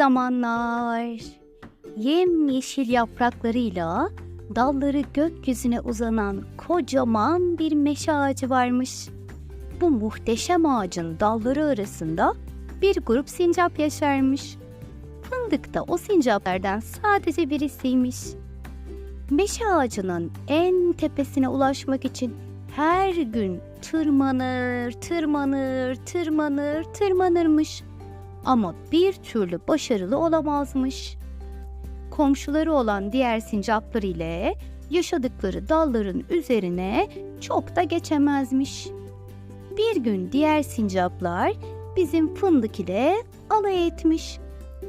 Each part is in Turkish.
zamanlar. Yemyeşil yapraklarıyla dalları gökyüzüne uzanan kocaman bir meşe ağacı varmış. Bu muhteşem ağacın dalları arasında bir grup sincap yaşarmış. Fındık da o sincaplardan sadece birisiymiş. Meşe ağacının en tepesine ulaşmak için her gün tırmanır, tırmanır, tırmanır, tırmanırmış. Ama bir türlü başarılı olamazmış. Komşuları olan diğer sincaplar ile yaşadıkları dalların üzerine çok da geçemezmiş. Bir gün diğer sincaplar bizim fındık ile alay etmiş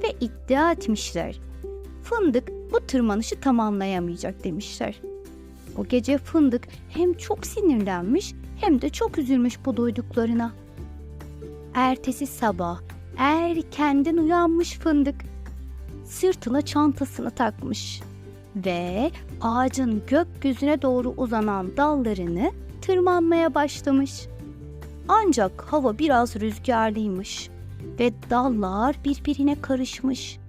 ve iddia etmişler. Fındık bu tırmanışı tamamlayamayacak demişler. O gece fındık hem çok sinirlenmiş hem de çok üzülmüş bu duyduklarına. Ertesi sabah erkenden uyanmış fındık. Sırtına çantasını takmış ve ağacın gökyüzüne doğru uzanan dallarını tırmanmaya başlamış. Ancak hava biraz rüzgarlıymış ve dallar birbirine karışmış.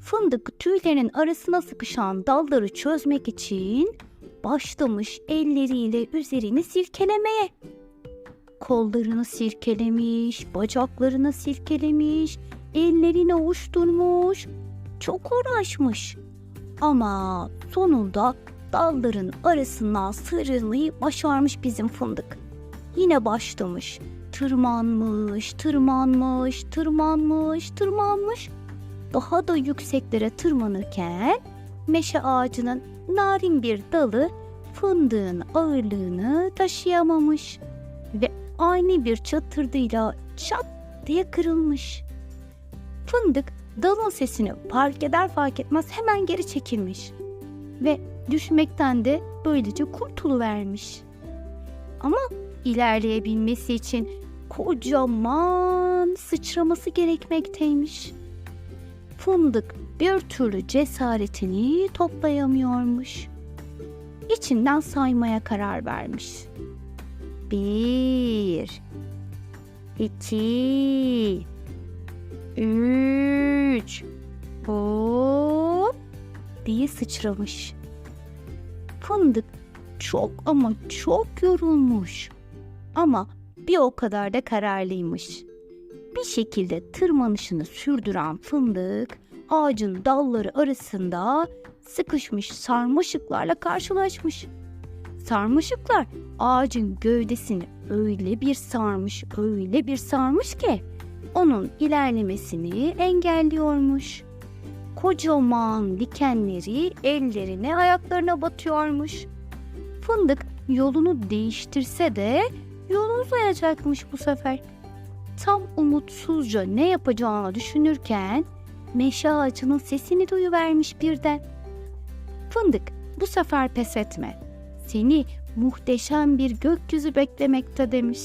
Fındık tüylerinin arasına sıkışan dalları çözmek için başlamış elleriyle üzerini silkelemeye. Kollarını sirkelemiş, bacaklarını silkelemiş, ellerini ovuşturmuş. Çok uğraşmış. Ama sonunda dalların arasından sıyrılmayı başarmış bizim fındık. Yine başlamış. Tırmanmış, tırmanmış, tırmanmış, tırmanmış. Daha da yükseklere tırmanırken meşe ağacının narin bir dalı fındığın ağırlığını taşıyamamış ve ani bir çatırdıyla çat diye kırılmış. Fındık dalın sesini fark eder fark etmez hemen geri çekilmiş ve düşmekten de böylece kurtuluvermiş. Ama ilerleyebilmesi için kocaman sıçraması gerekmekteymiş. Fındık bir türlü cesaretini toplayamıyormuş. İçinden saymaya karar vermiş. Bir, iki, üç, hop diye sıçramış. Fındık çok ama çok yorulmuş. Ama bir o kadar da kararlıymış. Bir şekilde tırmanışını sürdüren fındık ağacın dalları arasında sıkışmış sarmaşıklarla karşılaşmış. Sarmaşıklar ağacın gövdesini öyle bir sarmış, öyle bir sarmış ki onun ilerlemesini engelliyormuş. Kocaman dikenleri ellerine, ayaklarına batıyormuş. Fındık yolunu değiştirse de yolu uzayacakmış bu sefer. Tam umutsuzca ne yapacağını düşünürken meşe ağacının sesini duyuvermiş birden. Fındık bu sefer pes etme. Seni muhteşem bir gökyüzü beklemekte demiş.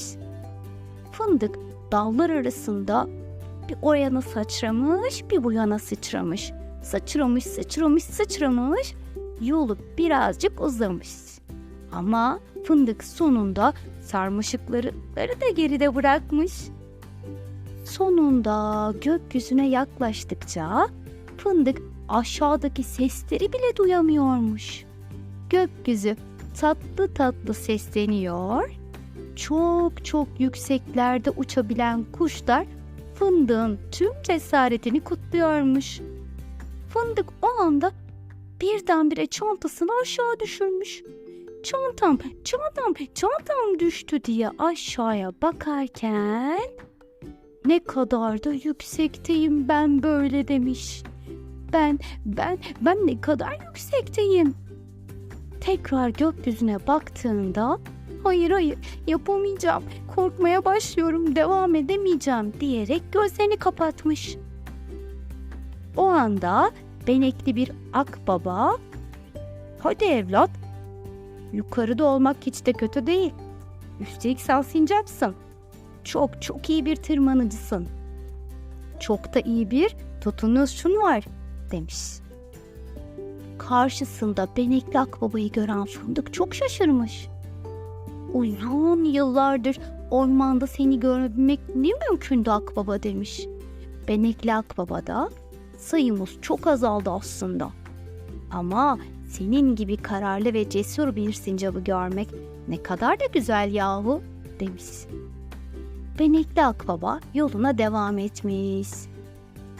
Fındık dallar arasında bir o yana sıçramış bir bu yana sıçramış. Sıçramış sıçramış sıçramış yolu birazcık uzamış. Ama fındık sonunda sarmaşıkları da geride bırakmış. Sonunda gökyüzüne yaklaştıkça fındık aşağıdaki sesleri bile duyamıyormuş. Gökyüzü tatlı tatlı sesleniyor. Çok çok yükseklerde uçabilen kuşlar fındığın tüm cesaretini kutluyormuş. Fındık o anda birdenbire çantasını aşağı düşürmüş. Çantam, çantam, çantam düştü diye aşağıya bakarken ne kadar da yüksekteyim ben böyle demiş. Ben, ben, ben ne kadar yüksekteyim. Tekrar gökyüzüne baktığında hayır hayır yapamayacağım, korkmaya başlıyorum, devam edemeyeceğim diyerek gözlerini kapatmış. O anda benekli bir akbaba hadi evlat yukarıda olmak hiç de kötü değil. Üstelik sen sincapsın çok çok iyi bir tırmanıcısın. Çok da iyi bir tutunuşun var demiş. Karşısında benekli akbabayı gören fındık çok şaşırmış. Uzun yıllardır ormanda seni görebilmek ne mümkündü akbaba demiş. Benekli akbaba da sayımız çok azaldı aslında. Ama senin gibi kararlı ve cesur bir sincabı görmek ne kadar da güzel yahu demiş. Benekli akbaba yoluna devam etmiş.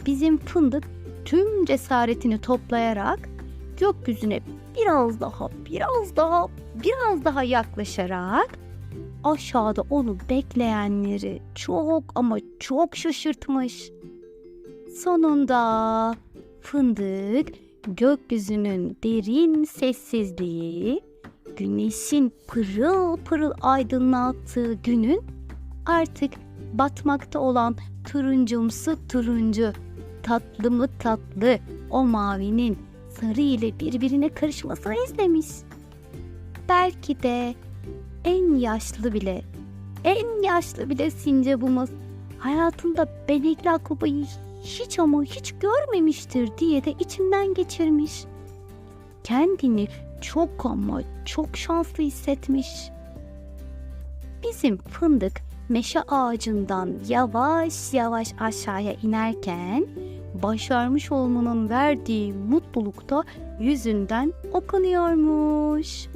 Bizim fındık tüm cesaretini toplayarak gökyüzüne biraz daha, biraz daha, biraz daha yaklaşarak aşağıda onu bekleyenleri çok ama çok şaşırtmış. Sonunda fındık gökyüzünün derin sessizliği, güneşin pırıl pırıl aydınlattığı günün artık batmakta olan turuncumsu turuncu, tatlı mı tatlı o mavinin sarı ile birbirine karışmasını izlemiş. Belki de en yaşlı bile, en yaşlı bile sincabımız hayatında benekli akbabayı hiç ama hiç görmemiştir diye de içinden geçirmiş. Kendini çok ama çok şanslı hissetmiş. Bizim fındık meşe ağacından yavaş yavaş aşağıya inerken başarmış olmanın verdiği mutlulukta yüzünden okunuyormuş.